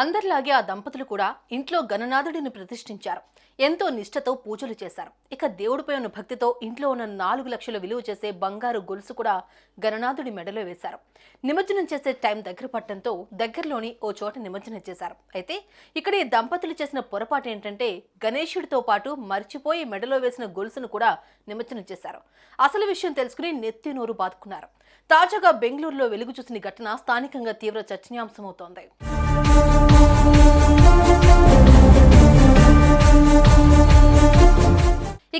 అందరిలాగే ఆ దంపతులు కూడా ఇంట్లో గణనాథుడిని ప్రతిష్ఠించారు. ఎంతో నిష్ఠతో పూజలు చేశారు. ఇక దేవుడిపై ఉన్న భక్తితో ఇంట్లో ఉన్న నాలుగు లక్షల విలువ చేసే బంగారు గొలుసు కూడా గణనాథుడి మెడలో వేశారు. నిమజ్జనం చేసే టైం దగ్గర పట్టడంతో దగ్గరలోని ఓ చోట నిమజ్జనం చేశారు. అయితే ఇక్కడ ఈ దంపతులు చేసిన పొరపాటు ఏంటంటే గణేశుడితో పాటు మర్చిపోయి మెడలో వేసిన గొలుసును కూడా నిమజ్జనం చేశారు. అసలు విషయం తెలుసుకుని నెత్తి నోరు బాదుకున్నారు. తాజాగా బెంగళూరులో వెలుగు చూసిన ఘటన స్థానికంగా తీవ్ర చర్చనీయాంశమవుతోంది.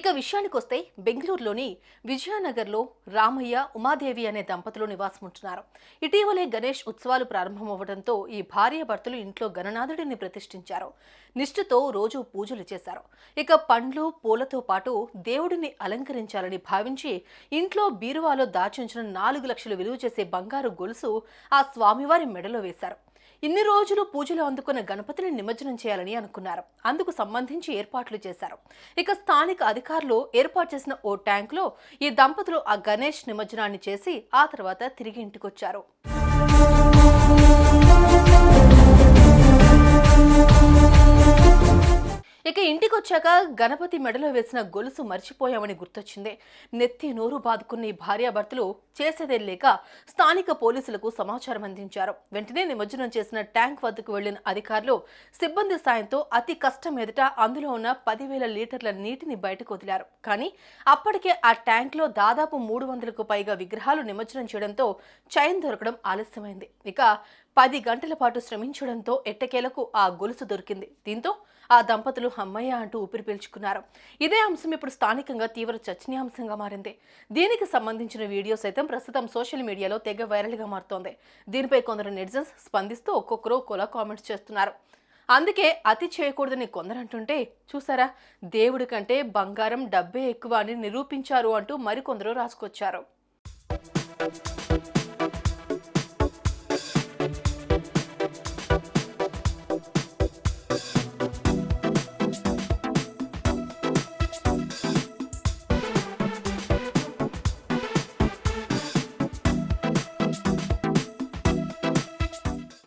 ఇక విషయానికి వస్తే బెంగళూరులోని విజయనగర్లో రామయ్య ఉమాదేవి అనే దంపతులు నివాసం ఉంటున్నారు ఇటీవలే గణేష్ ఉత్సవాలు ప్రారంభమవ్వడంతో ఈ భార్య భర్తలు ఇంట్లో గణనాథుడిని ప్రతిష్ఠించారు. నిష్ఠతో రోజు పూజలు చేశారు. ఇక పండ్లు పూలతో పాటు దేవుడిని అలంకరించాలని భావించి ఇంట్లో బీరువాలో దాచుంచిన నాలుగు లక్షలు విలువ చేసే బంగారు గొలుసు ఆ స్వామివారి మెడలో వేశారు. ఇన్ని రోజులు పూజలు అందుకున్న గణపతిని నిమజ్జనం చేయాలని అనుకున్నారు. అందుకు సంబంధించి ఏర్పాట్లు చేశారు. ఇక స్థానిక అధికారులు ఏర్పాటు చేసిన ఓ ట్యాంకులో ఈ దంపతులు ఆ గణేష్ నిమజ్జనాన్ని చేసి ఆ తర్వాత తిరిగి ఇంటికొచ్చారు. ఇంటికి వచ్చాక గణపతి మెడలో వేసిన గొలుసు మర్చిపోయామని గుర్తొచ్చింది. నెత్తి నోరు బాదుకున్న ఈ భార్యాభర్తలు చేసేదే లేక స్థానిక పోలీసులకు సమాచారం అందించారు. వెంటనే నిమజ్జనం చేసిన ట్యాంక్ వద్దకు వెళ్ళిన అధికారులు సిబ్బంది సాయంతో అతి కష్టం ఎదుట అందులో ఉన్న పదివేల లీటర్ల నీటిని బయటకు వదిలారు. కానీ అప్పటికే ఆ ట్యాంక్లో దాదాపు మూడు వందలకు పైగా విగ్రహాలు నిమజ్జనం చేయడంతో చైన్ దొరకడం ఆలస్యమైంది. ఇక పది గంటల పాటు శ్రమించడంతో ఎట్టకేలకు ఆ గొలుసు దొరికింది. దీంతో ఆ దంపతులు అమ్మయ్య అంటూ ఊపిరి పీల్చుకున్నారు. ఇదే అంశం ఇప్పుడు స్థానికంగా తీవ్ర చర్చనీయాంశంగా మారింది. దీనికి సంబంధించిన వీడియో సైతం ప్రస్తుతం సోషల్ మీడియాలో తెగ వైరల్గా మారుతోంది. దీనిపై కొందరు నెటిజన్స్ స్పందిస్తూ ఒక్కొక్కరు కొలా కామెంట్స్ చేస్తున్నారు. అందుకే అతి చేయకూడదని కొందరంటుంటే చూసారా? దేవుడి కంటే బంగారం డబ్బే ఎక్కువ అని నిరూపించారు అంటూ మరికొందరు రాసుకొచ్చారు.